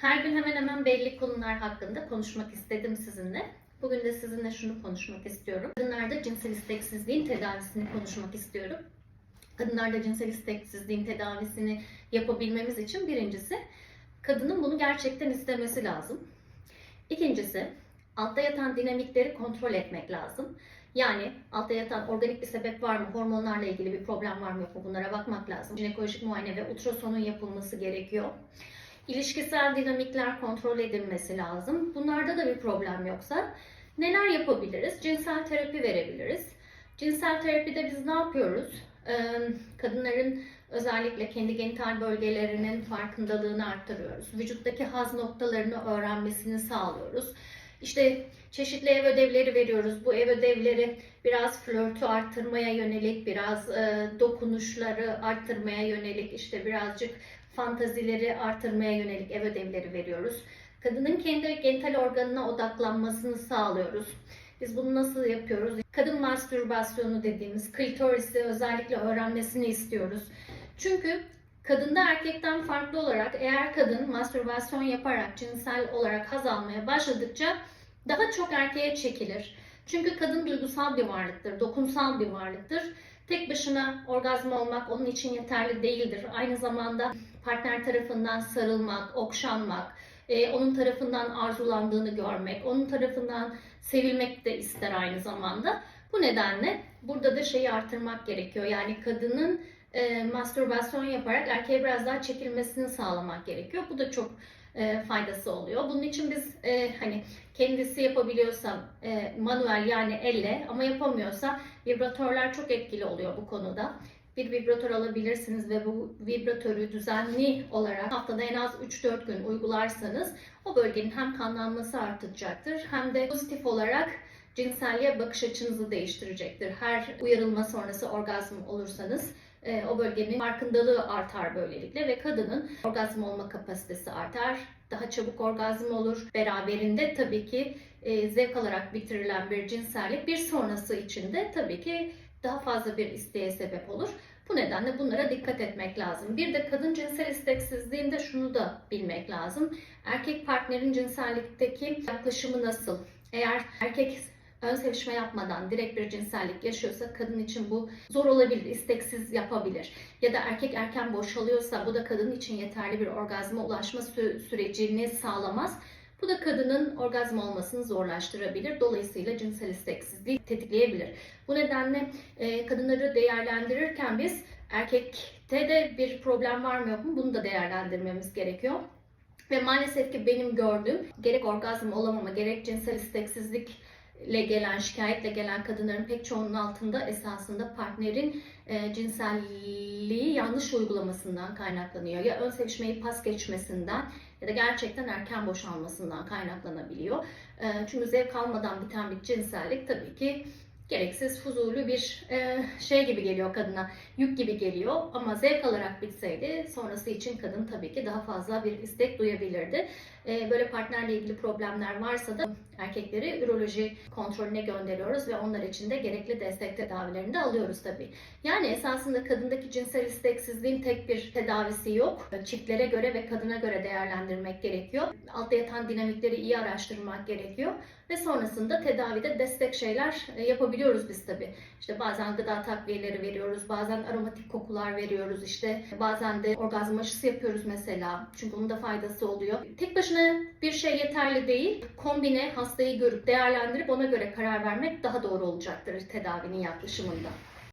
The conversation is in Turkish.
Her gün hemen hemen belli konular hakkında konuşmak istedim sizinle. Bugün de sizinle şunu konuşmak istiyorum. Kadınlarda cinsel isteksizliğin tedavisini konuşmak istiyorum. Kadınlarda cinsel isteksizliğin tedavisini yapabilmemiz için birincisi kadının bunu gerçekten istemesi lazım. İkincisi altta yatan dinamikleri kontrol etmek lazım. Yani altta yatan organik bir sebep var mı, hormonlarla ilgili bir problem var mı yok mu bunlara bakmak lazım. Jinekolojik muayene ve ultrasonun yapılması gerekiyor. İlişkisel dinamikler kontrol edilmesi lazım. Bunlarda da bir problem yoksa neler yapabiliriz? Cinsel terapi verebiliriz. Cinsel terapide biz ne yapıyoruz? Ee, kadınların özellikle kendi genital bölgelerinin farkındalığını arttırıyoruz. Vücuttaki haz noktalarını öğrenmesini sağlıyoruz. İşte çeşitli ev ödevleri veriyoruz. Bu ev ödevleri biraz flörtü arttırmaya yönelik, biraz e, dokunuşları arttırmaya yönelik, işte birazcık fantazileri artırmaya yönelik ev ödevleri veriyoruz. Kadının kendi genital organına odaklanmasını sağlıyoruz. Biz bunu nasıl yapıyoruz? Kadın mastürbasyonu dediğimiz klitorisi özellikle öğrenmesini istiyoruz. Çünkü kadında erkekten farklı olarak eğer kadın mastürbasyon yaparak cinsel olarak haz almaya başladıkça daha çok erkeğe çekilir. Çünkü kadın duygusal bir varlıktır, dokunsal bir varlıktır. Tek başına orgazm olmak onun için yeterli değildir. Aynı zamanda partner tarafından sarılmak, okşanmak, e, onun tarafından arzulandığını görmek, onun tarafından sevilmek de ister aynı zamanda. Bu nedenle burada da şeyi artırmak gerekiyor. Yani kadının e, mastürbasyon yaparak erkeğe biraz daha çekilmesini sağlamak gerekiyor. Bu da çok e, faydası oluyor. Bunun için biz e, hani kendisi yapabiliyorsa e, manuel yani elle ama yapamıyorsa vibratörler çok etkili oluyor bu konuda. Bir vibratör alabilirsiniz ve bu vibratörü düzenli olarak haftada en az 3-4 gün uygularsanız o bölgenin hem kanlanması artacaktır hem de pozitif olarak cinselliğe bakış açınızı değiştirecektir. Her uyarılma sonrası orgazm olursanız e, o bölgenin farkındalığı artar böylelikle ve kadının orgazm olma kapasitesi artar. Daha çabuk orgazm olur. Beraberinde tabii ki e, zevk alarak bitirilen bir cinsellik bir sonrası için de tabii ki daha fazla bir isteğe sebep olur. Bu nedenle bunlara dikkat etmek lazım. Bir de kadın cinsel isteksizliğinde şunu da bilmek lazım. Erkek partnerin cinsellikteki yaklaşımı nasıl? Eğer erkek ön sevişme yapmadan direkt bir cinsellik yaşıyorsa kadın için bu zor olabilir, isteksiz yapabilir. Ya da erkek erken boşalıyorsa bu da kadın için yeterli bir orgazma ulaşma sü- sürecini sağlamaz. Bu da kadının orgazm olmasını zorlaştırabilir. Dolayısıyla cinsel isteksizliği tetikleyebilir. Bu nedenle e, kadınları değerlendirirken biz erkekte de bir problem var mı yok mu bunu da değerlendirmemiz gerekiyor. Ve maalesef ki benim gördüğüm gerek orgazm olamama gerek cinsel isteksizlikle gelen, şikayetle gelen kadınların pek çoğunun altında esasında partnerin e, cinselliği yanlış uygulamasından kaynaklanıyor. Ya ön sevişmeyi pas geçmesinden ya da gerçekten erken boşalmasından kaynaklanabiliyor. E, çünkü zevk almadan biten bir cinsellik tabii ki gereksiz, fuzuli bir e, şey gibi geliyor kadına, yük gibi geliyor. Ama zevk alarak bitseydi sonrası için kadın tabii ki daha fazla bir istek duyabilirdi. E, böyle partnerle ilgili problemler varsa da erkekleri üroloji kontrolüne gönderiyoruz ve onlar için de gerekli destek tedavilerini de alıyoruz tabii. Yani esasında kadındaki cinsel isteksizliğin tek bir tedavisi yok. Çiftlere göre ve kadına göre değerlendirmek gerekiyor. Altta yatan dinamikleri iyi araştırmak gerekiyor. Ve sonrasında tedavide destek şeyler e, yapabiliyoruz biz tabii. İşte bazen gıda takviyeleri veriyoruz, bazen aromatik kokular veriyoruz, işte bazen de orgazm aşısı yapıyoruz mesela. Çünkü bunun da faydası oluyor. Tek başına bir şey yeterli değil. Kombine hastayı görüp değerlendirip ona göre karar vermek daha doğru olacaktır tedavinin yaklaşımında.